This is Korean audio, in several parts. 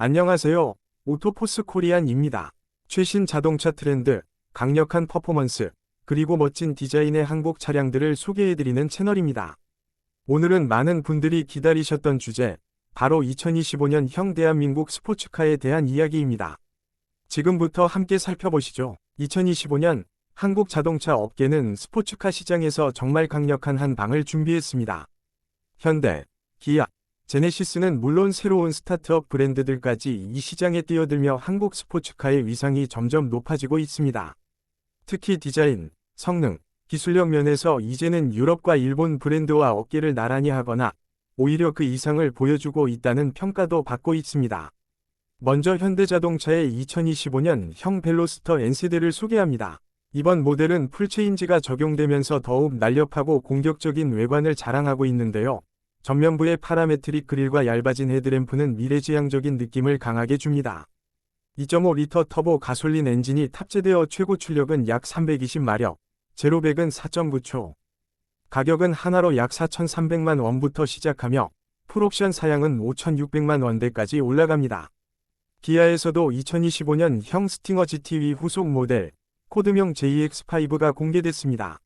안녕하세요. 오토포스 코리안입니다. 최신 자동차 트렌드, 강력한 퍼포먼스, 그리고 멋진 디자인의 한국 차량들을 소개해드리는 채널입니다. 오늘은 많은 분들이 기다리셨던 주제, 바로 2025년형 대한민국 스포츠카에 대한 이야기입니다. 지금부터 함께 살펴보시죠. 2025년 한국 자동차 업계는 스포츠카 시장에서 정말 강력한 한 방을 준비했습니다. 현대, 기아, 제네시스는 물론 새로운 스타트업 브랜드들까지 이 시장에 뛰어들며 한국 스포츠카의 위상이 점점 높아지고 있습니다. 특히 디자인, 성능, 기술력 면에서 이제는 유럽과 일본 브랜드와 어깨를 나란히 하거나 오히려 그 이상을 보여주고 있다는 평가도 받고 있습니다. 먼저 현대자동차의 2025년 형 벨로스터 N세대를 소개합니다. 이번 모델은 풀체인지가 적용되면서 더욱 날렵하고 공격적인 외관을 자랑하고 있는데요. 전면부의 파라메트릭 그릴과 얇아진 헤드램프는 미래지향적인 느낌을 강하게 줍니다. 2.5리터 터보 가솔린 엔진이 탑재되어 최고 출력은 약 320마력, 제로백은 4.9초. 가격은 하나로 약 4,300만 원부터 시작하며 풀옵션 사양은 5,600만 원대까지 올라갑니다. 기아에서도 2025년 형 스팅어 GTV 후속 모델 코드명 JX5가 공개됐습니다.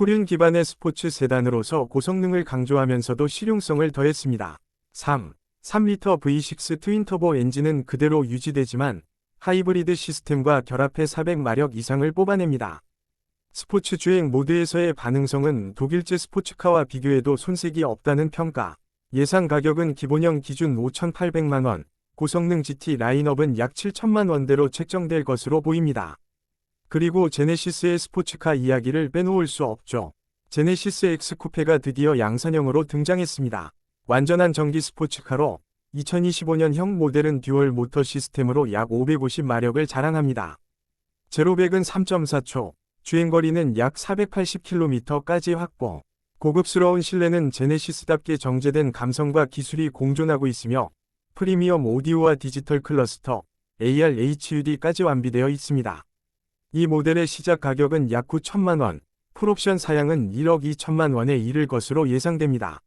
후륜 기반의 스포츠 세단으로서 고성능을 강조하면서도 실용성을 더했습니다. 3. 3리터 V6 트윈터보 엔진은 그대로 유지되지만 하이브리드 시스템과 결합해 400마력 이상을 뽑아냅니다. 스포츠 주행 모드에서의 반응성은 독일제 스포츠카와 비교해도 손색이 없다는 평가. 예상 가격은 기본형 기준 5,800만원, 고성능 GT 라인업은 약 7천만 원대로 책정될 것으로 보입니다. 그리고 제네시스의 스포츠카 이야기를 빼놓을 수 없죠. 제네시스 X 쿠페가 드디어 양산형으로 등장했습니다. 완전한 전기 스포츠카로 2025년형 모델은 듀얼 모터 시스템으로 약 550마력을 자랑합니다. 제로백은 3.4초, 주행거리는 약 480km까지 확보. 고급스러운 실내는 제네시스답게 정제된 감성과 기술이 공존하고 있으며 프리미엄 오디오와 디지털 클러스터, AR HUD까지 완비되어 있습니다. 이 모델의 시작 가격은 약 9천만 원, 풀옵션 사양은 1억 2천만 원에 이를 것으로 예상됩니다.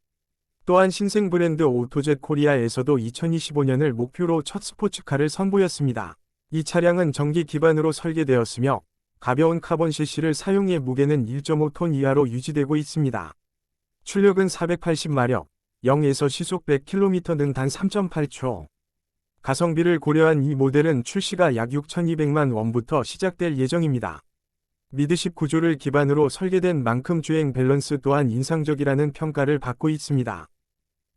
또한 신생 브랜드 오토젯 코리아에서도 2025년을 목표로 첫 스포츠카를 선보였습니다. 이 차량은 전기 기반으로 설계되었으며 가벼운 카본 CC를 사용해 무게는 1.5톤 이하로 유지되고 있습니다. 출력은 480마력, 0에서 시속 100km는 단 3.8초. 가성비를 고려한 이 모델은 출시가 약 6,200만 원부터 시작될 예정입니다. 미드십 구조를 기반으로 설계된 만큼 주행 밸런스 또한 인상적이라는 평가를 받고 있습니다.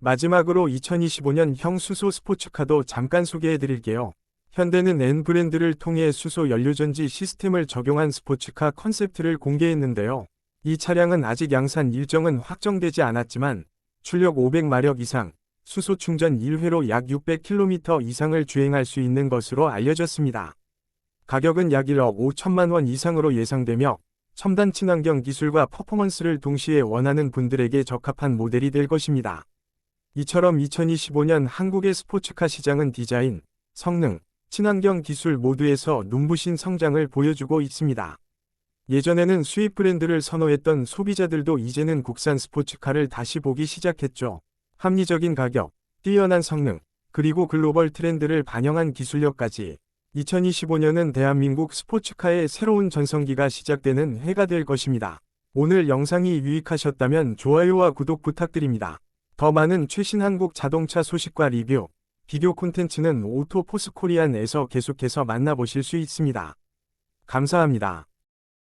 마지막으로 2025년형 수소 스포츠카도 잠깐 소개해 드릴게요. 현대는 N 브랜드를 통해 수소 연료전지 시스템을 적용한 스포츠카 컨셉트를 공개했는데요. 이 차량은 아직 양산 일정은 확정되지 않았지만 출력 500마력 이상, 수소 충전 1회로 약 600km 이상을 주행할 수 있는 것으로 알려졌습니다. 가격은 약 1억 5천만 원 이상으로 예상되며 첨단 친환경 기술과 퍼포먼스를 동시에 원하는 분들에게 적합한 모델이 될 것입니다. 이처럼 2025년 한국의 스포츠카 시장은 디자인, 성능, 친환경 기술 모두에서 눈부신 성장을 보여주고 있습니다. 예전에는 수입 브랜드를 선호했던 소비자들도 이제는 국산 스포츠카를 다시 보기 시작했죠. 합리적인 가격, 뛰어난 성능, 그리고 글로벌 트렌드를 반영한 기술력까지 2025년은 대한민국 스포츠카의 새로운 전성기가 시작되는 해가 될 것입니다. 오늘 영상이 유익하셨다면 좋아요와 구독 부탁드립니다. 더 많은 최신 한국 자동차 소식과 리뷰, 비디오 콘텐츠는 오토포스코리안에서 계속해서 만나보실 수 있습니다. 감사합니다.